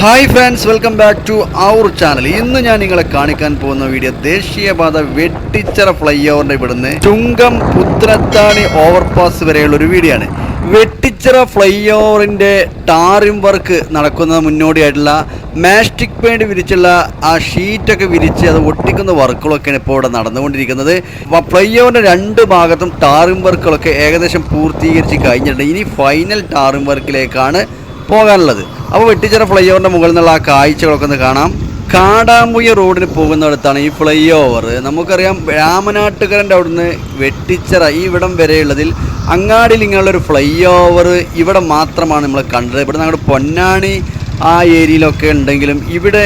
Hi friends welcome back to our channel ഇന്ന് ഞാൻ നിങ്ങളെ കാണിക്കാൻ പോകുന്ന വീഡിയോ ദേശീയപാത വെട്ടിച്ചിറ ഫ്ലൈ ഓവറിന്റെ ഇവിടുന്ന് ചുങ്കം പുത്രത്താണി ഓവർപാസ് വരെയുള്ള ഒരു വീഡിയോ ആണ്. വെട്ടിച്ചിറ ഫ്ലൈ ഓവറിന്റെ ടാറിം വർക്ക് നടക്കുന്ന മുന്നോടിയായിട്ടുള്ള മാസ്റ്റിക് പെയിന്റ് വിരിച്ചുള്ള ആ ഷീറ്റൊക്കെ വിരിച്ച് അത് ഒട്ടിക്കുന്ന വർക്കുകളൊക്കെയാണ് ഇപ്പോൾ ഇവിടെ നടന്നുകൊണ്ടിരിക്കുന്നത്. ഫ്ലൈ ഓവറിന്റെ രണ്ട് ഭാഗത്തും ടാറിം വർക്കുകളൊക്കെ ഏകദേശം പൂർത്തീകരിച്ച് കഴിഞ്ഞിട്ടുണ്ട്. ഇനി ഫൈനൽ ടാറിം വർക്കിലേക്കാണ് പോകാനുള്ളത്. അപ്പോൾ വെട്ടിച്ചിറ ഫ്ലൈ ഓവറിന്റെ മുകളിൽ നിന്നുള്ള ആ കാഴ്ചകളൊക്കെ ഒന്ന് കാണാം. കാടാമ്പുയ റോഡിന് പോകുന്നിടത്താണ് ഈ ഫ്ലൈ ഓവർ നമുക്കറിയാം രാമനാട്ടുകരന്റെ അവിടുന്ന് വെട്ടിച്ചിറ ഈ ഇവിടം വരെയുള്ളതിൽ അങ്ങാടിയിൽ ഇങ്ങനെയുള്ളൊരു ഫ്ലൈ ഓവർ ഇവിടെ മാത്രമാണ് നമ്മൾ കണ്ടത്. ഇവിടെ നമ്മുടെ പൊന്നാണി ആ ഏരിയയിലൊക്കെ ഉണ്ടെങ്കിലും ഇവിടെ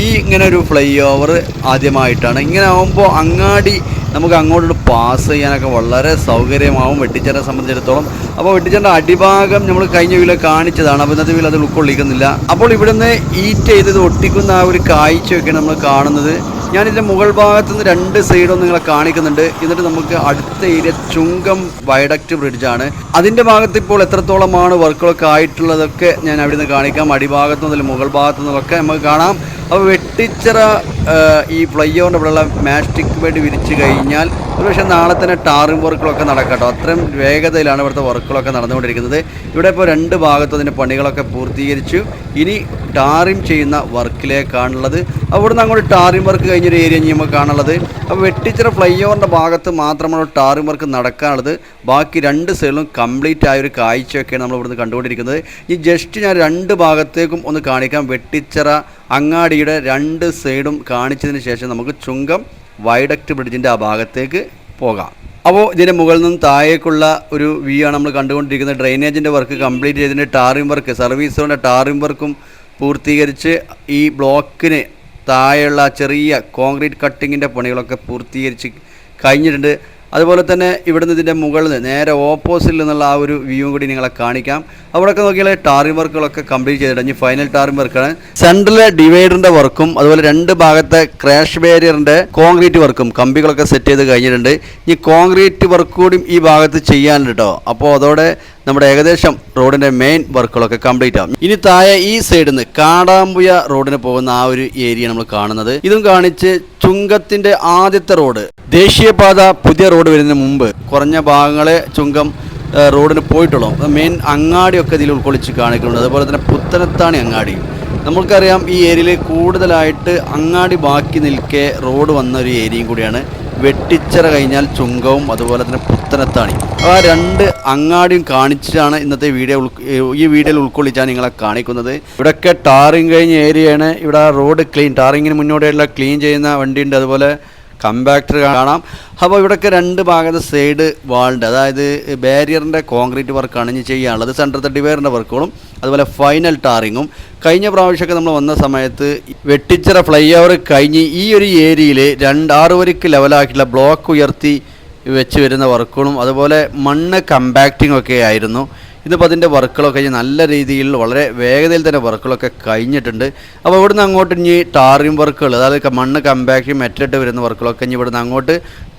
ഈ ഇങ്ങനെ ഒരു ഫ്ലൈ ഓവർ ആദ്യമായിട്ടാണ്. ഇങ്ങനെ ആകുമ്പോൾ അങ്ങാടി നമുക്ക് അങ്ങോട്ട് പാസ് ചെയ്യാനൊക്കെ വളരെ സൗകര്യമാവും വെട്ടിച്ചേരെ സംബന്ധിച്ചിടത്തോളം. അപ്പോൾ വെട്ടിച്ചേന്റെ അടിഭാഗം നമ്മൾ കഴിഞ്ഞ വീല കാണിച്ചതാണ്. അപ്പോൾ ഇന്നത്തെ വീല അത് ഉൾക്കൊള്ളിക്കുന്നില്ല. അപ്പോൾ ഇവിടുന്ന് ഈറ്റ് ചെയ്തത് ഒട്ടിക്കുന്ന ആ ഒരു കാഴ്ചയൊക്കെയാണ് നമ്മൾ കാണുന്നത്. ഞാനിതിന്റെ മുകൾ ഭാഗത്ത് നിന്ന് രണ്ട് സൈഡും നിങ്ങളെ കാണിക്കുന്നുണ്ട്. എന്നിട്ട് നമുക്ക് അടുത്ത ഏരിയ ചുങ്കം വയഡക്റ്റ് ബ്രിഡ്ജാണ് അതിന്റെ ഭാഗത്ത് ഇപ്പോൾ എത്രത്തോളമാണ് വർക്കുകളൊക്കെ ആയിട്ടുള്ളതൊക്കെ ഞാൻ അവിടെ നിന്ന് കാണിക്കാം. അടിഭാഗത്തു നിന്നും മുകൾ ഭാഗത്തു നിന്നൊക്കെ നമുക്ക് കാണാം. അപ്പോൾ വെട്ടിച്ചിറ ഈ ഫ്ലൈ ഓവറിന്റെ ഇവിടെയുള്ള മാസ്റ്റിക് വേണ്ടി വിരിച്ചു കഴിഞ്ഞാൽ ഒരുപക്ഷെ നാളെ തന്നെ ടാറിംഗ് വർക്കുകളൊക്കെ നടക്കട്ടോ. അത്രയും വേഗതയിലാണ് ഇവിടുത്തെ വർക്കുകളൊക്കെ നടന്നുകൊണ്ടിരിക്കുന്നത്. ഇവിടെ ഇപ്പോൾ രണ്ട് ഭാഗത്തും അതിന്റെ പണികളൊക്കെ പൂർത്തീകരിച്ചു. ഇനി ടാറിം ചെയ്യുന്ന വർക്കിലേക്കാണുള്ളത്. അവിടുന്ന് അങ്ങോട്ട് ടാറിംഗ് വർക്ക് കഴിഞ്ഞൊരു ഏരിയ നമുക്ക് കാണുള്ളത് അപ്പോൾ വെട്ടിച്ചിറ ഫ്ലൈ ഓവറിന്റെ ഭാഗത്ത് മാത്രമാണ് ടാറിം വർക്ക് നടക്കാനുള്ളത്. ബാക്കി രണ്ട് സൈഡിലും കംപ്ലീറ്റ് ആയ ഒരു കാഴ്ചയൊക്കെയാണ് നമ്മൾ ഇവിടുന്ന് കണ്ടുകൊണ്ടിരിക്കുന്നത്. ഈ ജസ്റ്റ് ഞാൻ രണ്ട് ഭാഗത്തേക്കും ഒന്ന് കാണിക്കാം. വെട്ടിച്ചിറ അങ്ങാടിയുടെ രണ്ട് സൈഡും കാണിച്ചതിന് ശേഷം നമുക്ക് ചുങ്കം വൈഡക്റ്റ് ബ്രിഡ്ജിന്റെ ആ ഭാഗത്തേക്ക് പോകാം. അപ്പോൾ ഇതിന്റെ മുകളിൽ നിന്നും താഴേക്കുള്ള ഒരു വ്യൂ ആണ് നമ്മൾ കണ്ടുകൊണ്ടിരിക്കുന്നത്. ഡ്രെയിനേജിന്റെ വർക്ക് കംപ്ലീറ്റ് ചെയ്തിന്റെ ടാറിംഗ് വർക്ക് സർവീസുകളുടെ ടാറിംഗ് വർക്കും പൂർത്തീകരിച്ച് ഈ ബ്ലോക്കിന് താഴെയുള്ള ചെറിയ കോൺക്രീറ്റ് കട്ടിങ്ങിന്റെ പണികളൊക്കെ പൂർത്തീകരിച്ച് കഴിഞ്ഞിട്ടുണ്ട്. അതുപോലെ തന്നെ ഇവിടുന്ന് ഇതിന്റെ മുകളിൽ നേരെ ഓപ്പോസിറ്റിൽ നിന്നുള്ള ആ ഒരു വ്യൂ കൂടി നിങ്ങളെ കാണിക്കാം. അവിടെയൊക്കെ നോക്കിയാൽ ടാറിംഗ് വർക്കുകളൊക്കെ കംപ്ലീറ്റ് ചെയ്തിട്ടുണ്ട്. ഫൈനൽ ടാറിംഗ് വർക്കാണ് സെൻട്രലിലെ ഡിവൈഡറിന്റെ വർക്കും അതുപോലെ രണ്ട് ഭാഗത്തെ ക്രാഷ് ബാരിയറിന്റെ കോൺക്രീറ്റ് വർക്കും കമ്പികളൊക്കെ സെറ്റ് ചെയ്ത് കഴിഞ്ഞിട്ടുണ്ട്. ഈ കോൺക്രീറ്റ് വർക്ക് കൂടി ഈ ഭാഗത്ത് ചെയ്യാനുണ്ട് കേട്ടോ അപ്പോൾ അതോടെ നമ്മുടെ ഏകദേശം റോഡിന്റെ മെയിൻ വർക്കുകളൊക്കെ കംപ്ലീറ്റ് ആവും. ഇനി താഴെ ഈ സൈഡിൽ നിന്ന് കാടാമ്പുയ റോഡിന് പോകുന്ന ആ ഒരു ഏരിയ നമ്മൾ കാണുന്നത്. ഇതും കാണിച്ച് ചുങ്കത്തിന്റെ ആദ്യത്തെ റോഡ്. ദേശീയപാത പുതിയ റോഡ് വരുന്നതിന് മുമ്പ് കുറഞ്ഞ ഭാഗങ്ങളെ ചുങ്കം റോഡിന് പോയിട്ടുള്ളൂ. മെയിൻ അങ്ങാടിയൊക്കെ ഇതിൽ ഉൾക്കൊള്ളിച്ച് കാണിക്കുന്നുണ്ട്. അതുപോലെ തന്നെ പുത്തനത്താണി അങ്ങാടി. നമുക്കറിയാം ഈ ഏരിയയിൽ കൂടുതലായിട്ട് അങ്ങാടി ബാക്കി നിൽക്കെ റോഡ് വന്ന ഒരു ഏരിയയും കൂടിയാണ്. വെട്ടിച്ചിറ കഴിഞ്ഞാൽ ചുങ്കവും അതുപോലെ തന്നെ പുത്തനത്താണി. ആ രണ്ട് അങ്ങാടിയും കാണിച്ചാണ് ഇന്നത്തെ വീഡിയോ ഈ വീഡിയോയിൽ ഉൾക്കൊള്ളിച്ചാണ് നിങ്ങളെ കാണിക്കുന്നത്. ഇവിടെയൊക്കെ ടാറിങ് കഴിഞ്ഞ ഏരിയയാണ്. ഇവിടെ റോഡ് ക്ലീൻ ടാറിങ്ങിന് മുന്നോടിയുള്ള ക്ലീൻ ചെയ്യുന്ന വണ്ടിയുണ്ട്. അതുപോലെ കമ്പാക്ടർ കാണാം. അപ്പോൾ ഇവിടെയൊക്കെ രണ്ട് ഭാഗത്ത് സൈഡ് വാളുണ്ട് അതായത് ബാരിയറിന്റെ കോൺക്രീറ്റ് വർക്കാണ് ഇനി ചെയ്യാനുള്ളത്. സെന്റർ ഡിവൈറിന്റെ വർക്കുകളും അതുപോലെ ഫൈനൽ ടാറിങ്ങും കഴിഞ്ഞ പ്രാവശ്യമൊക്കെ നമ്മൾ വന്ന സമയത്ത് വെട്ടിച്ചിറ ഫ്ലൈ ഓവർ കഴിഞ്ഞ് ഈ ഒരു ഏരിയയിൽ രണ്ട് ആറ് വരിക്ക് ലെവലാക്കിയിട്ടുള്ള ബ്ലോക്ക് ഉയർത്തി വെച്ച് വരുന്ന വർക്കുകളും അതുപോലെ മണ്ണ് കമ്പാക്റ്റിംഗ് ഒക്കെ ആയിരുന്നു. ഇതിപ്പോൾ അതിന്റെ വർക്കുകളൊക്കെ നല്ല രീതിയിൽ വളരെ വേഗതയിൽ തന്നെ വർക്കുകളൊക്കെ കഴിഞ്ഞിട്ടുണ്ട്. അപ്പോൾ ഇവിടുന്ന് അങ്ങോട്ട് ഇനി ടാറിങ് വർക്കുകൾ അതായത് മണ്ണ് കമ്പാക്റ്റിംഗ് മെറ്റിട്ട് വരുന്ന വർക്കുകളൊക്കെ ഇനി ഇവിടുന്ന് അങ്ങോട്ട്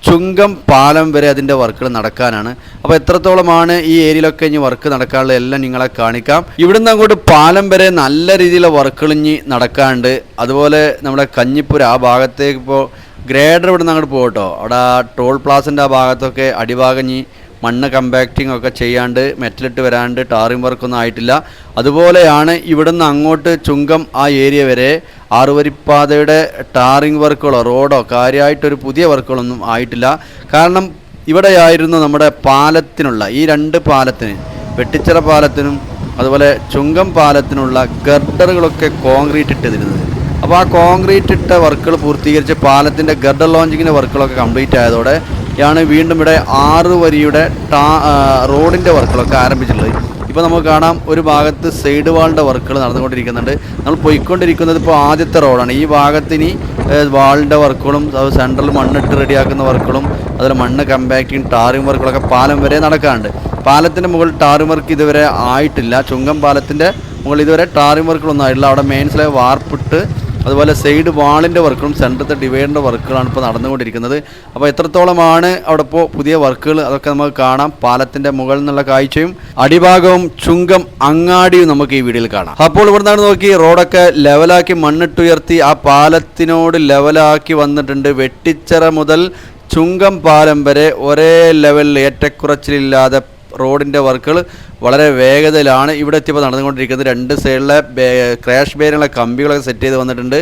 ചുങ്കം പാലം വരെ അതിന്റെ വർക്കുകൾ നടക്കാനാണ്. അപ്പോൾ എത്രത്തോളമാണ് ഈ ഏരിയയിലൊക്കെ ഇനി വർക്ക് നടക്കാനുള്ള എല്ലാം നിങ്ങളെ കാണിക്കാം. ഇവിടുന്ന് അങ്ങോട്ട് പാലം വരെ നല്ല രീതിയിലുള്ള വർക്കുകൾ ഇനി നടക്കാണ്ട് അതുപോലെ നമ്മുടെ കഞ്ഞിപ്പൂർ ആ ഭാഗത്തേക്ക് ഇപ്പോൾ ഗ്രേഡർ ഇവിടുന്ന് അങ്ങോട്ട് പോകട്ടോ. അവിടെ ടോൾ പ്ലാസിന്റെ ആ ഭാഗത്തൊക്കെ അടിഭാഗം ഇനി മണ്ണ് കമ്പാക്റ്റിംഗ് ഒക്കെ ചെയ്യാണ്ട് മെറ്റലിട്ട് വരാണ്ട് ടാറിംഗ് വർക്കൊന്നും ആയിട്ടില്ല. അതുപോലെയാണ് ഇവിടുന്ന് അങ്ങോട്ട് ചുങ്കം ആ ഏരിയ വരെ ആറുവരിപ്പാതയുടെ ടാറിംഗ് വർക്കുകളോ റോഡോ കാര്യമായിട്ടൊരു പുതിയ വർക്കുകളൊന്നും ആയിട്ടില്ല. കാരണം ഇവിടെയായിരുന്നു നമ്മുടെ പാലത്തിനുള്ള ഈ രണ്ട് പാലത്തിന് വെട്ടിച്ചിറ പാലത്തിനും അതുപോലെ ചുങ്കം പാലത്തിനുള്ള ഗർഡറുകളൊക്കെ കോൺക്രീറ്റ് ഇട്ടിരുന്നത്. അപ്പോൾ ആ കോൺക്രീറ്റ് ഇട്ട വർക്കുകൾ പൂർത്തീകരിച്ച് പാലത്തിന്റെ ഗർഡർ ലോഞ്ചിങ്ങിന്റെ വർക്കുകളൊക്കെ കംപ്ലീറ്റ് ആയതോടെ യാണ് വീണ്ടും ഇവിടെ ആറ് വരിയുടെ ടാ റോഡിന്റെ വർക്കുകളൊക്കെ ആരംഭിച്ചിട്ടുള്ളത്. ഇപ്പോൾ നമുക്ക് കാണാം ഒരു ഭാഗത്ത് സൈഡ് വാളിന്റെ വർക്കുകൾ നടന്നുകൊണ്ടിരിക്കുന്നുണ്ട്. നമ്മൾ പോയിക്കൊണ്ടിരിക്കുന്നത് ഇപ്പോൾ ആദ്യത്തെ റോഡാണ്. ഈ ഭാഗത്തിന് വാളിന്റെ വർക്കുകളും അത് സെൻട്രൽ മണ്ണിട്ട് റെഡിയാക്കുന്ന വർക്കുകളും അതുപോലെ മണ്ണ് കമ്പാക്റ്റിങ് ടാറിങ് വർക്കുകളൊക്കെ പാലം വരെ നടക്കാറുണ്ട് പാലത്തിന്റെ മുകളിൽ ടാറിങ് വർക്ക് ഇതുവരെ ആയിട്ടില്ല. ചുങ്കം പാലത്തിന്റെ മുകളിൽ ഇതുവരെ ടാറിങ് വർക്കുകളൊന്നും ആയിട്ടില്ല. അവിടെ മെയിൻസിലെ വാർപ്പിട്ട് അതുപോലെ സൈഡ് വാളിന്റെ വർക്കുകളും സെന്ററത്തെ ഡിവൈഡറിന്റെ വർക്കുകളാണ് ഇപ്പോൾ നടന്നുകൊണ്ടിരിക്കുന്നത്. അപ്പോൾ എത്രത്തോളമാണ് അവിടെ ഇപ്പോൾ പുതിയ വർക്കുകൾ? അതൊക്കെ നമുക്ക് കാണാം. പാലത്തിന്റെ മുകളിൽ നിന്നുള്ള കാഴ്ചയും അടിഭാഗവും ചുങ്കം അങ്ങാടിയും നമുക്ക് ഈ വീഡിയോയിൽ കാണാം. അപ്പോൾ ഇവിടെ നിന്നാണ് നോക്കി റോഡൊക്കെ ലെവലാക്കി മണ്ണിട്ടുയർത്തി ആ പാലത്തിനോട് ലെവലാക്കി വന്നിട്ടുണ്ട്. വെട്ടിച്ചിറ മുതൽ ചുങ്കം പാലം വരെ ഒരേ ലെവലിൽ ഏറ്റക്കുറച്ചിലില്ലാതെ റോഡിന്റെ വർക്കുകൾ വളരെ വേഗതയിലാണ് ഇവിടെ എത്തിയപ്പോൾ നടന്നുകൊണ്ടിരിക്കുന്നത്. രണ്ട് സൈഡിലെ ക്രാഷ് ബേരിനുള്ള കമ്പികളൊക്കെ സെറ്റ് ചെയ്ത് വന്നിട്ടുണ്ട്.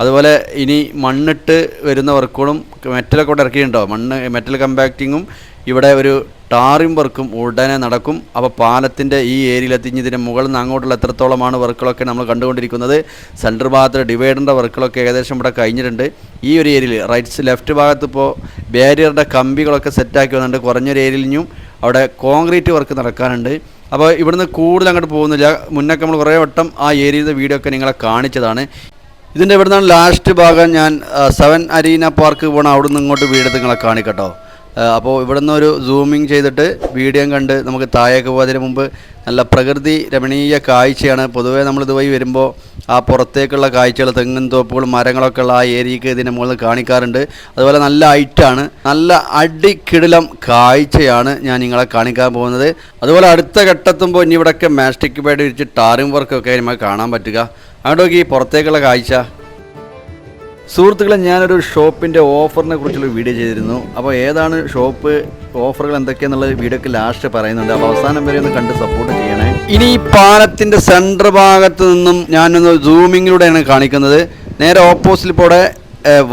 അതുപോലെ ഇനി മണ്ണിട്ട് വരുന്ന വർക്കുകളും മെറ്റലൊക്കെ കൊണ്ട് ഇറക്കിയിട്ടുണ്ടോ? മണ്ണ് മെറ്റൽ കമ്പാക്റ്റിങ്ങും ഇവിടെ ഒരു ടാറിംഗ് വർക്കും ഉടനെ നടക്കും. അപ്പോൾ പാലത്തിന്റെ ഈ ഏരിയയിലെത്തി ഇനി ഇതിന്റെ മുകളിൽ നിന്ന് അങ്ങോട്ടുള്ള എത്രത്തോളമാണ് വർക്കുകളൊക്കെ നമ്മൾ കണ്ടുകൊണ്ടിരിക്കുന്നത്. സെന്റർ ഭാഗത്ത് ഡിവൈഡറിന്റെ വർക്കുകളൊക്കെ ഏകദേശം ഇവിടെ കഴിഞ്ഞിട്ടുണ്ട്. ഈ ഒരു ഏരിയയിൽ റൈറ്റ്സ് ലെഫ്റ്റ് ഭാഗത്ത് ഇപ്പോൾ ബാരിയറുടെ കമ്പികളൊക്കെ സെറ്റാക്കി വന്നിട്ടുണ്ട്. കുറഞ്ഞൊരു ഏരിയയിൽ ഇനിയും അവിടെ കോൺക്രീറ്റ് വർക്ക് നടക്കാനുണ്ട്. അപ്പോൾ ഇവിടുന്ന് കൂടുതൽ അങ്ങോട്ട് പോകുന്നില്ല. മുന്നൊക്കെ നമ്മൾ കുറേ വട്ടം ആ ഏരിയയിലെ വീഡിയോ ഒക്കെ നിങ്ങളെ കാണിച്ചതാണ്. ഇതിന്റെ ഇവിടുന്നാണ് ലാസ്റ്റ് ഭാഗം ഞാൻ സെവൻ അരീന പാർക്ക് പോകണം അവിടുന്ന് ഇങ്ങോട്ട് വീട് നിങ്ങളെ കാണിക്കട്ടോ. അപ്പോൾ ഇവിടെ നിന്ന് ഒരു സൂമിങ് ചെയ്തിട്ട് വീഡിയോ കണ്ട് നമുക്ക് താഴേക്ക് പോകാതിന് മുമ്പ് നല്ല പ്രകൃതി രമണീയ കാഴ്ചയാണ്. പൊതുവേ നമ്മൾ ഇതുവഴി വരുമ്പോൾ ആ പുറത്തേക്കുള്ള കാഴ്ചകൾ തെങ്ങും തോപ്പുകളും മരങ്ങളൊക്കെ ഉള്ള ആ ഏരിയക്ക് ഇതിന്റെ മുകളിൽ കാണിക്കാറുണ്ട്. അതുപോലെ നല്ല ഐറ്റാണ് നല്ല അടിക്കിടിലം കാഴ്ചയാണ് ഞാൻ നിങ്ങളെ കാണിക്കാൻ പോകുന്നത്. അതുപോലെ അടുത്ത ഘട്ടത്തുമ്പോൾ ഇനി ഇവിടെയൊക്കെ മാസ്റ്റിക് പാഡ് വിരിച്ച് ടാറിംഗ് വർക്കൊക്കെ നമുക്ക് കാണാൻ പറ്റുക. അങ്ങോട്ട് നോക്കി പുറത്തേക്കുള്ള കാഴ്ച. സുഹൃത്തുക്കളെ ഞാനൊരു ഷോപ്പിന്റെ ഓഫറിനെ കുറിച്ചുള്ള വീഡിയോ ചെയ്തിരുന്നു. അപ്പോൾ ഏതാണ് ഷോപ്പ് ഓഫറുകൾ എന്തൊക്കെയാണെന്നുള്ള വീഡിയോക്ക് ലാസ്റ്റ് പറയുന്നുണ്ട്. അപ്പോൾ അവസാനം വരെ ഒന്ന് കണ്ട് സപ്പോർട്ട് ചെയ്യണേ. ഇനി ഈ പാലത്തിന്റെ സെന്റർ ഭാഗത്ത് നിന്നും ഞാനൊന്ന് സൂമിങ്ങിലൂടെയാണ് കാണിക്കുന്നത്. നേരെ ഓപ്പോസിറ്റ് ഇപ്പോൾ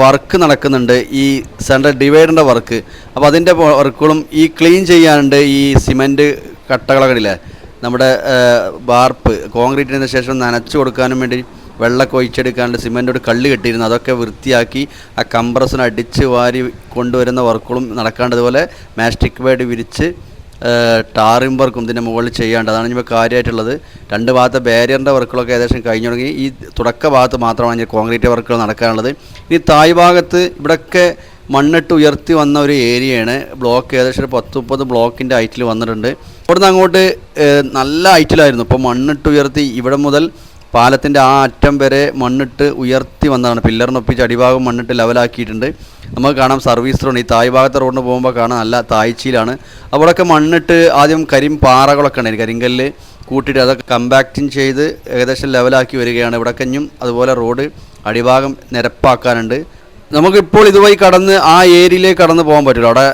വർക്ക് നടക്കുന്നുണ്ട്. ഈ സെൻട്രൽ ഡിവൈഡറിന്റെ വർക്ക് അപ്പോൾ അതിന്റെ വർക്കുകളും ഈ ക്ലീൻ ചെയ്യാനുണ്ട് ഈ സിമന്റ് കട്ടകളൊക്കെ നമ്മുടെ വാർപ്പ് കോൺക്രീറ്റിന് ശേഷം നനച്ചു കൊടുക്കാനും വേണ്ടി വെള്ളമൊക്കെ ഒഴിച്ചെടുക്കാണ്ട് സിമെന്റോട് കള്ളി കെട്ടിയിരുന്നു. അതൊക്കെ വൃത്തിയാക്കി ആ കംപ്രസിന് അടിച്ച് വാരി കൊണ്ടുവരുന്ന വർക്കുകളും നടക്കാണ്ട് അതുപോലെ മാസ്റ്റിക് ബേഡ് വിരിച്ച് ടാറിംഗ് വർക്കും ഇതിന്റെ മുകളിൽ ചെയ്യാണ്ട്. അതാണ് ഇപ്പോൾ കാര്യമായിട്ടുള്ളത്. രണ്ട് ഭാഗത്തെ ബാരിയറിന്റെ വർക്കുകളൊക്കെ ഏകദേശം കഴിഞ്ഞു തുടങ്ങി. ഈ തുടക്ക ഭാഗത്ത് മാത്രമാണ് ഇനി കോൺക്രീറ്റ് വർക്കുകൾ നടക്കാനുള്ളത്. ഇനി തായ് ഭാഗത്ത് ഇവിടെയൊക്കെ മണ്ണിട്ട് ഉയർത്തി വന്ന ഒരു ഏരിയയാണ്. ബ്ലോക്ക് ഏകദേശം ഒരു പത്ത് മുപ്പത് ബ്ലോക്കിന്റെ ഹൈറ്റിൽ വന്നിട്ടുണ്ട്. ഇവിടുന്ന് അങ്ങോട്ട് നല്ല ഹൈറ്റിലായിരുന്നു ഇപ്പോൾ മണ്ണിട്ട് ഉയർത്തി ഇവിടെ മുതൽ പാലത്തിന്റെ ആ അറ്റം വരെ മണ്ണിട്ട് ഉയർത്തി വന്നതാണ്. പില്ലറിനൊപ്പിച്ച് അടിഭാഗം മണ്ണിട്ട് ലെവലാക്കിയിട്ടുണ്ട്. നമുക്ക് കാണാം സർവീസ് റോഡ്. ഈ തായ് ഭാഗത്തെ റോഡിന് പോകുമ്പോൾ കാണാം നല്ല താഴ്ചയിലാണ്. അവിടെയൊക്കെ മണ്ണിട്ട് ആദ്യം കരിം പാറകളൊക്കെ ഉണ്ടായിരുന്നു കരിങ്കല്ല് കൂട്ടിയിട്ട് അതൊക്കെ കമ്പാക്റ്റിങ് ചെയ്ത് ഏകദേശം ലെവലാക്കി വരികയാണ്. ഇവിടെ കഞ്ഞും അതുപോലെ റോഡ് അടിഭാഗം നിരപ്പാക്കാനുണ്ട്. നമുക്കിപ്പോൾ ഇതുവഴി കടന്ന് ആ ഏരിയയിലേക്ക് കടന്ന് പോകാൻ പറ്റില്ല. അവിടെ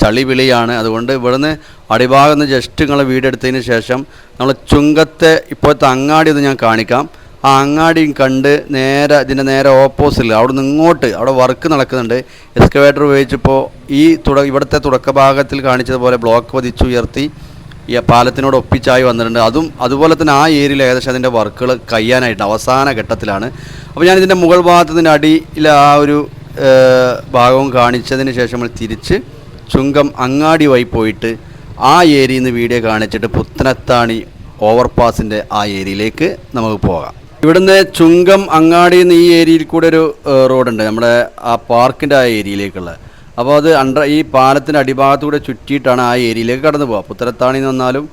ചളി വിളിയാണ് അതുകൊണ്ട് ഇവിടുന്ന് അടിഭാഗത്ത് നിന്ന് ജസ്റ്റ് നിങ്ങൾ വീടെടുത്തതിന് ശേഷം നമ്മൾ ചുങ്കത്തെ ഇപ്പോഴത്തെ അങ്ങാടി ഒന്ന് ഞാൻ കാണിക്കാം. ആ അങ്ങാടിയും കണ്ട് നേരെ ഇതിന്റെ നേരെ ഓപ്പോസിറ്റിൽ അവിടെ നിന്ന് ഇങ്ങോട്ട് അവിടെ വർക്ക് നടക്കുന്നുണ്ട്. എക്സ്കവേറ്റർ ഉപയോഗിച്ചപ്പോൾ ഈ തുട ഇവിടുത്തെ തുടക്ക ഭാഗത്തിൽ കാണിച്ചതുപോലെ ബ്ലോക്ക് പതിച്ചുയർത്തി ഈ പാലത്തിനോട് ഒപ്പിച്ചായി വന്നിട്ടുണ്ട്. അതും അതുപോലെ തന്നെ ആ ഏരിയയിൽ ഏകദേശം അതിന്റെ വർക്കുകൾ കഴിയാനായിട്ട് അവസാന ഘട്ടത്തിലാണ്. അപ്പോൾ ഞാൻ ഇതിന്റെ മുകൾ ഭാഗത്തിന്റെ അടിയിൽ ആ ഒരു ഭാഗവും കാണിച്ചതിന് ശേഷം നമ്മൾ തിരിച്ച് ചുങ്കം അങ്ങാടി വഴി പോയിട്ട് ആ ഏരിയയിൽ നിന്ന് വീഡിയോ കാണിച്ചിട്ട് പുത്തനത്താണി ഓവർപാസിന്റെ ആ ഏരിയയിലേക്ക് നമുക്ക് പോകാം. ഇവിടുന്ന് ചുങ്കം അങ്ങാടി നിന്ന് ഈ ഏരിയയിൽ കൂടെ ഒരു റോഡുണ്ട്. നമ്മുടെ ആ പാർക്കിന്റെ ആ ഏരിയയിലേക്കുള്ള. അപ്പോൾ അത് അണ്ടർ ഈ പാലത്തിന്റെ അടിഭാഗത്തൂടെ ചുറ്റിയിട്ടാണ് ആ ഏരിയയിലേക്ക് കടന്നു പോകുക പുത്തനത്താണി എന്ന് വന്നാലും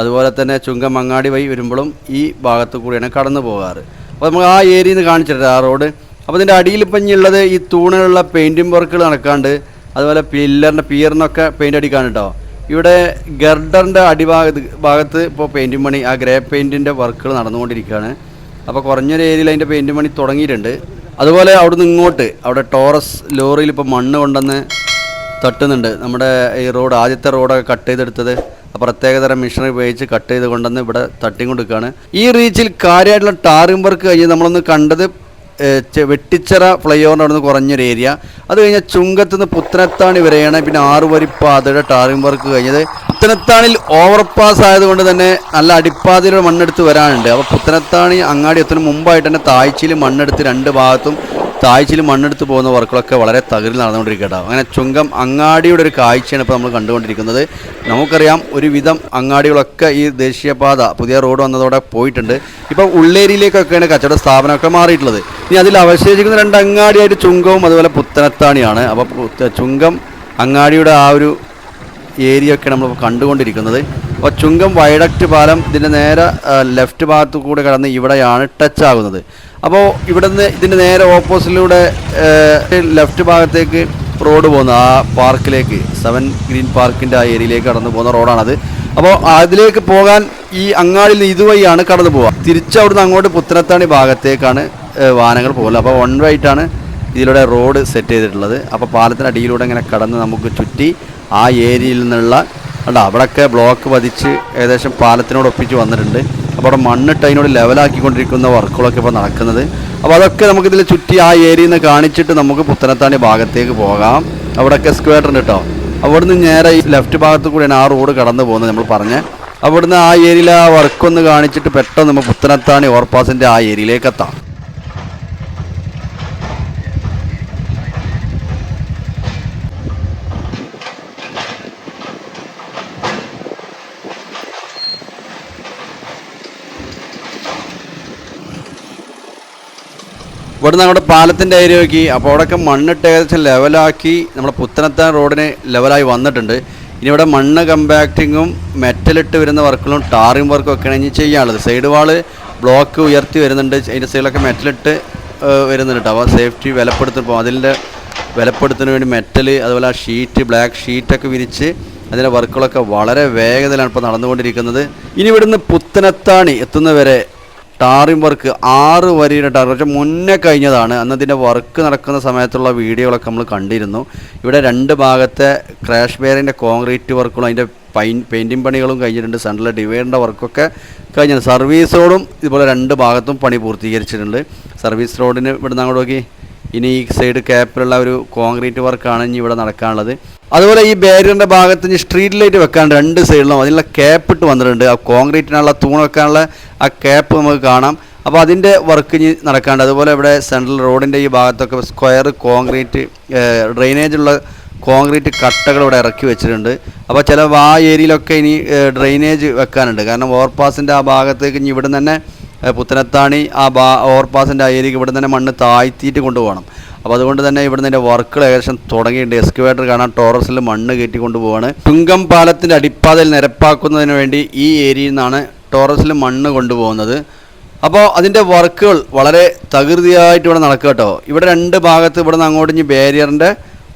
അതുപോലെ തന്നെ ചുങ്കം അങ്ങാടി വഴി വരുമ്പോഴും ഈ ഭാഗത്ത് കൂടിയാണ് കടന്നു പോകാറ്. അപ്പോൾ നമുക്ക് ആ ഏരിയയിൽ നിന്ന് കാണിച്ചിട്ട് ആ റോഡ്. അപ്പോൾ ഇതിന്റെ അടിയിൽ ഉള്ളത് ഈ തൂണിലുള്ള പെയിന്റിങ് വർക്കുകൾ നടക്കാണ്ട് അതുപോലെ പില്ലറിന്റെ പിയറിനൊക്കെ പെയിന്റ് അടിക്കാൻ കേട്ടോ ഇവിടെ ഗർഡറിന്റെ അടിഭാഗത്ത് ഭാഗത്ത് ഇപ്പോൾ പെയിന്റിങ് പണി ആ ഗ്രേ പെയിന്റിന്റെ വർക്കുകൾ നടന്നുകൊണ്ടിരിക്കുകയാണ്. അപ്പോൾ കുറഞ്ഞൊരു ഏരിയയിൽ അതിന്റെ പെയിന്റ് പണി തുടങ്ങിയിട്ടുണ്ട്. അതുപോലെ അവിടുന്ന് ഇങ്ങോട്ട് അവിടെ ടോറസ് ലോറിയിൽ ഇപ്പോൾ മണ്ണ് കൊണ്ടുവന്ന് തട്ടുന്നുണ്ട്. നമ്മുടെ ഈ റോഡ് ആദ്യത്തെ റോഡൊക്കെ കട്ട് ചെയ്തെടുത്തത്. പ്രത്യേക പ്രത്യേകതരം മെഷീനറി ഉപയോഗിച്ച് കട്ട് ചെയ്ത് കൊണ്ടുവന്ന് ഇവിടെ തട്ടിക്കൊണ്ടിരിക്കുകയാണ്. ഈ റീച്ചിൽ കാര്യമായിട്ടുള്ള ടാറിംഗ് വർക്ക് കഴിഞ്ഞ് നമ്മളൊന്ന് കണ്ടത് വെട്ടിച്ചിറ ഫ്ലൈ ഓവറിന്റെ അവിടെ നിന്ന് കുറഞ്ഞൊരു ഏരിയ അത് കഴിഞ്ഞാൽ ചുങ്കത്ത് നിന്ന് പുത്തനത്താണി വരെയാണ് പിന്നെ ആറ് വരി പാതയുടെ ടാറിംഗ് വർക്ക് കഴിഞ്ഞത്. പുത്തനത്താണിൽ ഓവർപാസ് ആയതുകൊണ്ട് തന്നെ നല്ല അടിപ്പാതയിലൂടെ മണ്ണെടുത്ത് വരാനുണ്ട്. അപ്പോൾ പുത്തനത്താണി അങ്ങാടി എത്തുന്ന മുമ്പായിട്ട് തന്നെ താഴ്ചയിൽ മണ്ണെടുത്ത് രണ്ട് ഭാഗത്തും താഴ്ചയിൽ മണ്ണെടുത്ത് പോകുന്ന വർക്കുകളൊക്കെ വളരെ തകരിൽ നടന്നുകൊണ്ടിരിക്കട്ടോ അങ്ങനെ ചുങ്കം അങ്ങാടിയുടെ ഒരു കാഴ്ചയാണ് ഇപ്പോൾ നമ്മൾ കണ്ടുകൊണ്ടിരിക്കുന്നത്. നമുക്കറിയാം ഒരുവിധം അങ്ങാടികളൊക്കെ ഈ ദേശീയപാത പുതിയ റോഡ് വന്നതോടെ പോയിട്ടുണ്ട്. ഇപ്പം ഉള്ളേരിയിലേക്കൊക്കെയാണ് കച്ചവട സ്ഥാപനമൊക്കെ മാറിയിട്ടുള്ളത്. ഇനി അതിൽ അവശേഷിക്കുന്ന രണ്ട് അങ്ങാടിയായിട്ട് ചുങ്കവും അതുപോലെ പുത്തനത്താണിയാണ്. അപ്പോൾ ചുങ്കം അങ്ങാടിയുടെ ആ ഒരു ഏരിയ ഒക്കെ നമ്മൾ കണ്ടുകൊണ്ടിരിക്കുന്നത്. ചുങ്കം വൈഡക്റ്റ് പാലം ഇതിന്റെ നേരെ ലെഫ്റ്റ് ഭാഗത്ത് കൂടെ കടന്ന് ഇവിടെയാണ് ടച്ച് ആകുന്നത്. അപ്പോൾ ഇവിടുന്ന് ഇതിന്റെ നേരെ ഓപ്പോസിറ്റിലൂടെ ലെഫ്റ്റ് ഭാഗത്തേക്ക് റോഡ് പോകുന്നത് ആ പാർക്കിലേക്ക് സെവൻ ഗ്രീൻ പാർക്കിന്റെ ആ ഏരിയയിലേക്ക് കടന്നു പോകുന്ന റോഡാണത്. അപ്പോൾ അതിലേക്ക് പോകാൻ ഈ അങ്ങാടിയിൽ നിന്ന് ഇതുവഴിയാണ് കടന്നു പോവുക. തിരിച്ചവിടുന്ന് അങ്ങോട്ട് പുത്തനത്താണി ഭാഗത്തേക്കാണ് വാഹനങ്ങൾ പോകുന്നത്. അപ്പോൾ വൺ വൈറ്റാണ് ഇതിലൂടെ റോഡ് സെറ്റ് ചെയ്തിട്ടുള്ളത്. അപ്പോൾ പാലത്തിന്റെ അടിയിലൂടെ ഇങ്ങനെ കടന്ന് നമുക്ക് ചുറ്റി ആ ഏരിയയിൽ നിന്നുള്ള അല്ല അവിടെയൊക്കെ ബ്ലോക്ക് പതിച്ച് ഏകദേശം പാലത്തിനോട് ഒപ്പിച്ച് വന്നിട്ടുണ്ട്. അപ്പോൾ അവിടെ മണ്ണിട്ട് അതിനോട് ലെവലാക്കിക്കൊണ്ടിരിക്കുന്ന വർക്കുകളൊക്കെ ഇപ്പോൾ നടക്കുന്നത്. അപ്പോൾ അതൊക്കെ നമുക്കിതിൽ ചുറ്റി ആ ഏരിയയിൽ നിന്ന് കാണിച്ചിട്ട് നമുക്ക് പുത്തനത്താണി ഭാഗത്തേക്ക് പോകാം. അവിടെയൊക്കെ സ്ക്വയർ ഉണ്ട് കേട്ടോ അവിടുന്ന് നേരെ ഈ ലെഫ്റ്റ് ഭാഗത്ത് കൂടിയാണ് ആ റോഡ് കടന്നു പോകുന്നത് നമ്മൾ പറഞ്ഞ്. അവിടുന്ന് ആ ഏരിയയിൽ ആ വർക്കൊന്ന് കാണിച്ചിട്ട് പെട്ടെന്ന് നമ്മൾ പുത്തനത്താണി ഓവർപാസിന്റെ ആ ഏരിയയിലേക്ക് എത്താം. ഇവിടുന്ന് അങ്ങോട്ട് പാലത്തിന്റെ ഏരിയ നോക്കി. അപ്പോൾ അവിടെയൊക്കെ മണ്ണിട്ട് ഏകദേശം ലെവലാക്കി നമ്മുടെ പുത്തനത്താൻ റോഡിന് ലെവലായി വന്നിട്ടുണ്ട്. ഇനി ഇവിടെ മണ്ണ് കമ്പാക്റ്റിങ്ങും മെറ്റലിട്ട് വരുന്ന വർക്കുകളും ടാറിങ് വർക്കും ഒക്കെയാണ് ഇനി ചെയ്യാനുള്ളത്. സൈഡ് വാൾ ബ്ലോക്ക് ഉയർത്തി വരുന്നുണ്ട്. അതിന്റെ സൈഡിലൊക്കെ മെറ്റലിട്ട് വരുന്നുണ്ട് അപ്പോൾ സേഫ്റ്റി വിലപ്പെടുത്തുമ്പോൾ അതിന്റെ വിലപ്പെടുത്തുന്നതിന് വേണ്ടി മെറ്റൽ അതുപോലെ ആ ഷീറ്റ് ബ്ലാക്ക് ഷീറ്റൊക്കെ വിരിച്ച് അതിന്റെ വർക്കുകളൊക്കെ വളരെ വേഗതയിലാണ് ഇപ്പോൾ നടന്നുകൊണ്ടിരിക്കുന്നത്. ഇനി ഇവിടുന്ന് പുത്തനത്താണി എത്തുന്നവരെ ടാറിംഗ് വർക്ക് ആറ് വരിയുടെ ടാർ പക്ഷേ മുന്നേ കഴിഞ്ഞതാണ്. അന്ന് ഇതിന്റെ വർക്ക് നടക്കുന്ന സമയത്തുള്ള വീഡിയോകളൊക്കെ നമ്മൾ കണ്ടിരുന്നു. ഇവിടെ രണ്ട് ഭാഗത്തെ ക്രാഷ് ബെയറിന്റെ കോൺക്രീറ്റ് വർക്കുകളും അതിന്റെ പൈൻ പെയിന്റിങ് പണികളും കഴിഞ്ഞിട്ടുണ്ട്. സെൻട്രലിലെ ഡിവൈഡറിന്റെ വർക്കൊക്കെ കഴിഞ്ഞിട്ടുണ്ട്. സർവീസ് ഇതുപോലെ രണ്ട് ഭാഗത്തും പണി പൂർത്തീകരിച്ചിട്ടുണ്ട്. സർവീസ് റോഡിന് ഇവിടുന്ന് അങ്ങോട്ട് നോക്കി. ഇനി ഈ സൈഡ് ക്യാപ്പിലുള്ള ഒരു കോൺക്രീറ്റ് വർക്കാണ് ഇനി ഇവിടെ നടക്കാനുള്ളത്. അതുപോലെ ഈ ബാരിയറിന്റെ ഭാഗത്ത് ഇനി സ്ട്രീറ്റ് ലൈറ്റ് വെക്കാൻ രണ്ട് സൈഡിലും അതിനുള്ള ക്യാപ്പ് ഇട്ട് വന്നിട്ടുണ്ട്. ആ കോൺക്രീറ്റിനുള്ള തൂണ് വെക്കാനുള്ള ആ ക്യാപ്പ് നമുക്ക് കാണാം. അപ്പോൾ അതിന്റെ വർക്ക് ഇനി നടക്കാണ്ട് അതുപോലെ ഇവിടെ സെൻട്രൽ റോഡിന്റെ ഈ ഭാഗത്തൊക്കെ സ്ക്വയർ കോൺക്രീറ്റ് ഡ്രെയിനേജുള്ള കോൺക്രീറ്റ് കട്ടകൾ ഇവിടെ ഇറക്കി വെച്ചിട്ടുണ്ട്. അപ്പോൾ ചില ആ ഏരിയയിലൊക്കെ ഇനി ഡ്രെയിനേജ് വെക്കാനുണ്ട്. കാരണം ഓവർപാസിന്റെ ആ ഭാഗത്തേക്ക് ഇനി ഇവിടെ തന്നെ പുത്തനത്താണി ആ ബാ ഓവർപാസിന്റെ ആ ഏരിയക്ക് ഇവിടെ തന്നെ മണ്ണ് താഴ്ത്തിയിട്ട് കൊണ്ടുപോകണം. അപ്പോൾ അതുകൊണ്ട് തന്നെ ഇവിടെ നിന്ന് വർക്കുകൾ ഏകദേശം തുടങ്ങിയിട്ടുണ്ട്. എക്സ്കുവേറ്റർ കാണാൻ ടോറസിൽ മണ്ണ് കയറ്റി കൊണ്ടുപോവാണ്. തുങ്കം പാലത്തിന്റെ അടിപ്പാതയിൽ നിരപ്പാക്കുന്നതിന് വേണ്ടി ഈ ഏരിയയിൽ നിന്നാണ് ടോറസിൽ മണ്ണ് കൊണ്ടുപോകുന്നത്. അപ്പോൾ അതിന്റെ വർക്കുകൾ വളരെ തകൃതിയായിട്ട് ഇവിടെ നടക്കുക കേട്ടോ. ഇവിടെ രണ്ട് ഭാഗത്ത് ഇവിടെ നിന്ന് അങ്ങോട്ട് ഇനി ബാരിയറിന്റെ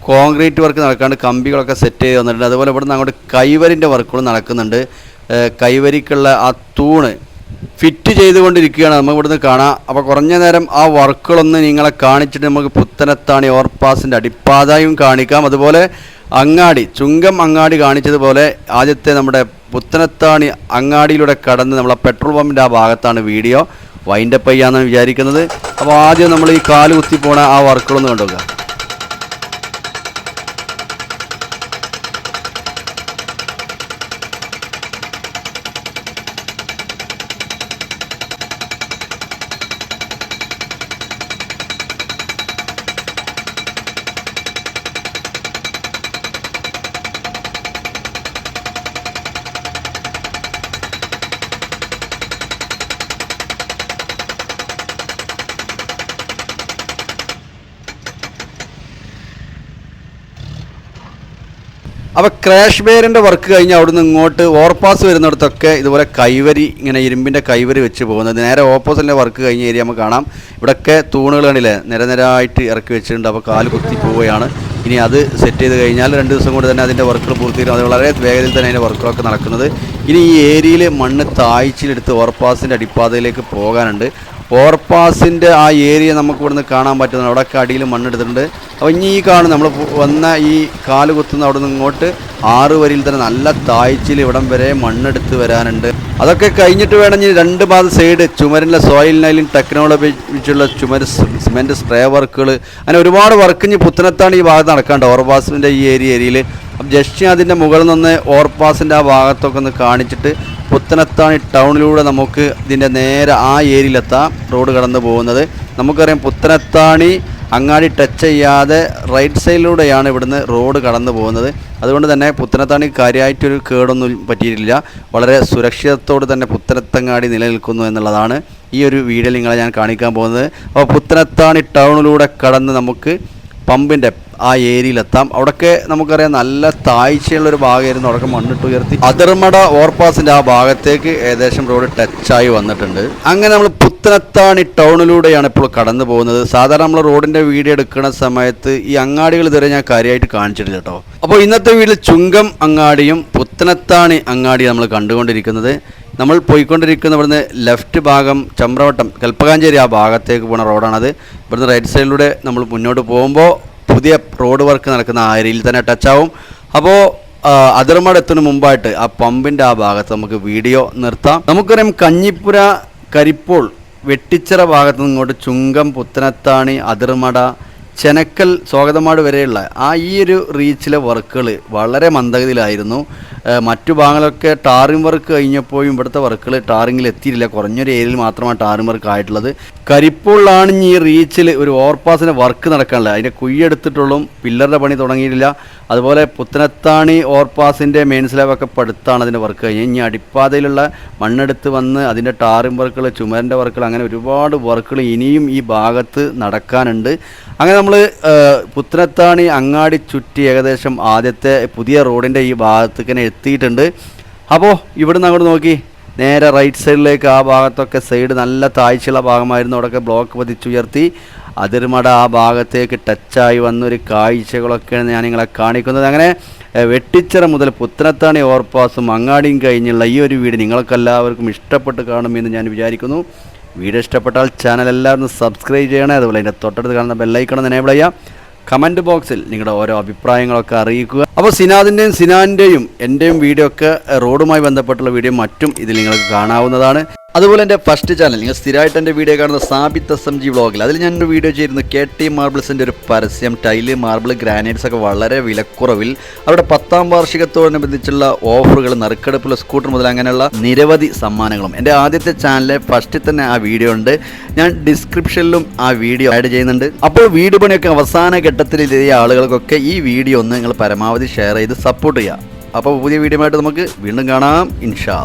കോൺക്രീറ്റ് വർക്ക് നടക്കാണ്ട് കമ്പികളൊക്കെ സെറ്റ് ചെയ്ത് വന്നിട്ടുണ്ട് അതുപോലെ ഇവിടെ നിന്ന് അങ്ങോട്ട് കൈവരിന്റെ വർക്കുകൾ നടക്കുന്നുണ്ട്. കൈവരിക്കുള്ള ആ തൂണ് ഫിറ്റ് ചെയ്തുകൊണ്ടിരിക്കുകയാണ്. നമുക്ക് ഇവിടുന്ന് കാണാം. അപ്പോൾ കുറഞ്ഞ നേരം ആ വർക്കുകളൊന്ന് നിങ്ങളെ കാണിച്ചിട്ട് നമുക്ക് പുത്തനത്താണി ഓവർപാസിന്റെ അടിപ്പാതായും കാണിക്കാം. അതുപോലെ അങ്ങാടി ചുങ്കം അങ്ങാടി കാണിച്ചതുപോലെ ആദ്യത്തെ നമ്മുടെ പുത്തനത്താണി അങ്ങാടിയിലൂടെ കടന്ന് നമ്മളെ പെട്രോൾ പമ്പിന്റെ ആ ഭാഗത്താണ് വീഡിയോ. വൈൻഡപ്പ് ചെയ്യാമെന്നാണ് വിചാരിക്കുന്നത്. അപ്പോൾ ആദ്യം നമ്മൾ ഈ കാൽ കുത്തി പോണ ആ വർക്കുകളൊന്ന് കണ്ടുവെക്കുക അപ്പോൾ ക്രാഷ് ബെയറിന്റെ വർക്ക് കഴിഞ്ഞ് അവിടുന്ന് ഇങ്ങോട്ട് ഓവർപാസ് വരുന്നിടത്തൊക്കെ ഇതുപോലെ കൈവരി ഇങ്ങനെ ഇരുമ്പിന്റെ കൈവരി വെച്ച് പോകുന്നത്. നേരെ ഓപ്പോസിറ്റിന്റെ വർക്ക് കഴിഞ്ഞ ഏരിയ നമുക്ക് കാണാം. ഇവിടെയൊക്കെ തൂണുകൾ കണ്ടില്ലേ? നിരനിരായിട്ട് ഇറക്കി വെച്ചിട്ടുണ്ട്. അപ്പോൾ കാൽ കുത്തി പോവുകയാണ്. ഇനി അത് സെറ്റ് ചെയ്ത് കഴിഞ്ഞാൽ രണ്ട് ദിവസം കൊണ്ട് തന്നെ അതിന്റെ വർക്കുകൾ പൂർത്തീകരിക്കും. അത് വളരെ വേഗത്തിൽ തന്നെ അതിന്റെ വർക്കുകളൊക്കെ നടക്കുന്നത്. ഇനി ഈ ഏരിയയിൽ മണ്ണ് താഴ്ചയിലെടുത്ത് ഓവർപാസിന്റെ അടിപ്പാതയിലേക്ക് പോകാനുണ്ട്. ഓവർപാസിന്റെ ആ ഏരിയ നമുക്ക് ഇവിടുന്ന് കാണാൻ പറ്റുന്നുണ്ട്. അവിടെ അടിയിൽ മണ്ണെടുത്തിട്ടുണ്ട്. അപ്പോൾ ഇനി ഈ കാണുന്ന നമ്മൾ വന്ന ഈ കാൽ കുത്തുന്ന അവിടെ നിന്ന് ഇങ്ങോട്ട് ആറ് വരിയിൽ തന്നെ നല്ല താഴ്ചയിൽ ഇവിടം വരെ മണ്ണെടുത്ത് വരാനുണ്ട്. അതൊക്കെ കഴിഞ്ഞിട്ട് വേണം ഇനി രണ്ട് ഭാഗം സൈഡ് ചുമരിന്റെ സോയിൽ നൈലിംഗ് ടെക്നോളജി വെച്ചുള്ള ചുമര് സിമെന്റ് സ്പ്രേ വർക്കുകൾ അങ്ങനെ ഒരുപാട് വർക്ക് ഇനി പുത്തനത്താണ് ഈ ഭാഗത്ത് നടക്കാണ്ട്. ഓവർപാസിന്റെ ഈ ഏരിയ ഏരിയയിൽ ജസ്റ്റ് അതിന്റെ മുകളിൽ നിന്ന് ഓവർപാസിന്റെ ആ ഭാഗത്തൊക്കെ ഒന്ന് കാണിച്ചിട്ട് പുത്തനത്താണി ടൗണിലൂടെ നമുക്ക് ഇതിന്റെ നേരെ ആ ഏരിയയിലെത്താം റോഡ് കടന്നു പോകുന്നത്. നമുക്കറിയാം പുത്തനത്താണി അങ്ങാടി ടച്ച് ചെയ്യാതെ റൈറ്റ് സൈഡിലൂടെയാണ് ഇവിടുന്ന് റോഡ് കടന്നു പോകുന്നത്. അതുകൊണ്ട് തന്നെ പുത്തനത്താണി കാര്യമായിട്ടൊരു കേടൊന്നും പറ്റിയിട്ടില്ല. വളരെ സുരക്ഷിതത്തോട് തന്നെ പുത്തനത്തങ്ങാടി നിലനിൽക്കുന്നു എന്നുള്ളതാണ് ഈ ഒരു വീഡിയോയിൽ നിങ്ങളെ ഞാൻ കാണിക്കാൻ പോകുന്നത്. അപ്പോൾ പുത്തനത്താണി ടൗണിലൂടെ കടന്ന് നമുക്ക് പമ്പിന്റെ ആ ഏരിയയിലെത്താം. അവിടെയൊക്കെ നമുക്കറിയാം നല്ല താഴ്ചയുള്ള ഒരു ഭാഗമായിരുന്നു. അവിടെ മണ്ണിട്ട് ഉയർത്തി. അതിർമട ഓർപാസിന്റെ ആ ഭാഗത്തേക്ക് ഏകദേശം റോഡ് ടച്ചായി വന്നിട്ടുണ്ട്. അങ്ങനെ നമ്മൾ പുത്തനത്താണി ടൗണിലൂടെയാണ് ഇപ്പോൾ കടന്നു പോകുന്നത്. സാധാരണ നമ്മൾ റോഡിന്റെ വീഡിയോ എടുക്കുന്ന സമയത്ത് ഈ അങ്ങാടികൾ ഇതുവരെ ഞാൻ കാര്യമായിട്ട് കാണിച്ചിട്ടില്ല കേട്ടോ. അപ്പോൾ ഇന്നത്തെ വീട്ടിൽ ചുങ്കം അങ്ങാടിയും പുത്തനത്താണി അങ്ങാടിയും നമ്മൾ കണ്ടുകൊണ്ടിരിക്കുന്നത്. നമ്മൾ പോയിക്കൊണ്ടിരിക്കുന്ന ഇവിടുന്ന് ലെഫ്റ്റ് ഭാഗം ചമ്രവട്ടം കൽപ്പകാഞ്ചേരി ആ ഭാഗത്തേക്ക് പോണ റോഡാണത്. ഇവിടുന്ന് റൈറ്റ് സൈഡിലൂടെ നമ്മൾ മുന്നോട്ട് പോകുമ്പോൾ പുതിയ റോഡ് വർക്ക് നടക്കുന്ന ആ ഏരിയയിൽ തന്നെ ടച്ചാവും അപ്പോൾ അതിർമട എത്തുന്ന മുമ്പായിട്ട് ആ പമ്പിന്റെ ആ ഭാഗത്ത് നമുക്ക് വീഡിയോ നിർത്താം. നമുക്കറിയാം കഞ്ഞിപ്പുര കരിപ്പോൾ വെട്ടിച്ചിറ ഭാഗത്ത് നിന്ന് ഇങ്ങോട്ട് ചുങ്കം പുത്തനത്താണി അതിർമട ചെനക്കൽ സ്വാഗതമാട് വരെയുള്ള ആ ഈ ഒരു റീച്ചിലെ വർക്കുകൾ വളരെ മന്ദഗതിയിലായിരുന്നു. മറ്റു ഭാഗങ്ങളൊക്കെ ടാറിംഗ് വർക്ക് കഴിഞ്ഞപ്പോഴും ഇവിടുത്തെ വർക്കുകൾ ടാറിങ്ങിൽ എത്തിയിട്ടില്ല. കുറഞ്ഞൊരു ഏരിയയിൽ മാത്രമാണ് ടാറിംഗ് വർക്ക് ആയിട്ടുള്ളത്. കരിപ്പുള്ളാണ് ഈ റീച്ചിൽ ഒരു ഓവർപാസിന്റെ വർക്ക് നടക്കാനുള്ളത്. അതിന്റെ കുയ്യെടുത്തിട്ടുള്ളൂ പില്ലറിന്റെ പണി തുടങ്ങിയിട്ടില്ല. അതുപോലെ പുത്തനത്താണി ഓവർപാസിന്റെ മെയിൻ സ്ലാബൊക്കെ പടുത്താണ് അതിന്റെ വർക്ക് കഴിഞ്ഞ് ഇനി അടിപ്പാതയിലുള്ള മണ്ണെടുത്ത് വന്ന് അതിന്റെ ടാറിംഗ് വർക്കുകൾ ചുമരിന്റെ വർക്കുകൾ അങ്ങനെ ഒരുപാട് വർക്കുകൾ ഇനിയും ഈ ഭാഗത്ത് നടക്കാനുണ്ട്. അങ്ങനെ നമ്മൾ പുത്തനത്താണി അങ്ങാടി ചുറ്റി ഏകദേശം ആദ്യത്തെ പുതിയ റോഡിന്റെ ഈ ഭാഗത്തേക്ക് തന്നെ എത്തിയിട്ടുണ്ട്. അപ്പോൾ ഇവിടുന്ന് അങ്ങോട്ട് നോക്കി. നേരെ റൈറ്റ് സൈഡിലേക്ക് ആ ഭാഗത്തൊക്കെ സൈഡ് നല്ല താഴ്ചയുള്ള ഭാഗമായിരുന്നു. അവിടെയൊക്കെ ബ്ലോക്ക് പതിച്ചുയർത്തി. അതിർമട ആ ഭാഗത്തേക്ക് ടച്ചായി വന്നൊരു കാഴ്ചകളൊക്കെയാണ് ഞാൻ നിങ്ങളെ കാണിക്കുന്നത്. അങ്ങനെ വെട്ടിച്ചിറ മുതൽ പുത്തനത്താണി ഓവർപാസും അങ്ങാടിയും കഴിഞ്ഞുള്ള ഈ ഒരു വീട് നിങ്ങൾക്കെല്ലാവർക്കും ഇഷ്ടപ്പെട്ട് കാണുമെന്ന് ഞാൻ വിചാരിക്കുന്നു. വീഡിയോ ഇഷ്ടപ്പെട്ടാൽ ചാനൽ എല്ലാവരും സബ്സ്ക്രൈബ് ചെയ്യണേ. അതുപോലെ അതിന്റെ തൊട്ടടുത്ത് കാണുന്ന ബെല്ലൈക്കണം എനേബിൾ ചെയ്യാം കമന്റ് ബോക്സിൽ നിങ്ങളുടെ ഓരോ അഭിപ്രായങ്ങളൊക്കെ അറിയിക്കുക. അപ്പോൾ സിനാദിന്റെയും സിനാന്റെയും എന്റെയും വീഡിയോ ഒക്കെ റോഡുമായി ബന്ധപ്പെട്ടുള്ള വീഡിയോ മറ്റും ഇതിൽ നിങ്ങൾക്ക് കാണാവുന്നതാണ്. അതുപോലെ എന്റെ ഫസ്റ്റ് ചാനൽ നിങ്ങൾ സ്ഥിരമായിട്ട് എന്റെ വീഡിയോ കാണുന്ന സാബിത്ത് എസ് എം ജി വ്ളോഗിൽ അതിൽ ഞാൻ ഒരു വീഡിയോ ചെയ്തിരുന്നു. കെ ടി മാർബിൾസിന്റെ ഒരു പരസ്യം ടൈൽ മാർബിൾ ഗ്രാനൈറ്റ്സ് ഒക്കെ വളരെ വിലക്കുറവിൽ അവരുടെ പത്താം വാർഷികത്തോടനുബന്ധിച്ചുള്ള ഓഫറുകൾ നറുക്കെടുപ്പുള്ള സ്കൂട്ടർ മുതൽ അങ്ങനെയുള്ള നിരവധി സമ്മാനങ്ങളും. എന്റെ ആദ്യത്തെ ചാനലിലെ ഫസ്റ്റിൽ തന്നെ ആ വീഡിയോ ഉണ്ട്. ഞാൻ ഡിസ്ക്രിപ്ഷനിലും ആ വീഡിയോ ആഡ് ചെയ്യുന്നുണ്ട്. അപ്പോൾ വീട് പണിയൊക്കെ അവസാന ഘട്ടത്തിൽ ഇതേ ആളുകൾക്കൊക്കെ ഈ വീഡിയോ ഒന്ന് നിങ്ങൾ പരമാവധി ഷെയർ ചെയ്ത് സപ്പോർട്ട് ചെയ്യുക. അപ്പോൾ പുതിയ വീഡിയോ ആയിട്ട് നമുക്ക് വീണ്ടും കാണാം. ഇൻഷാ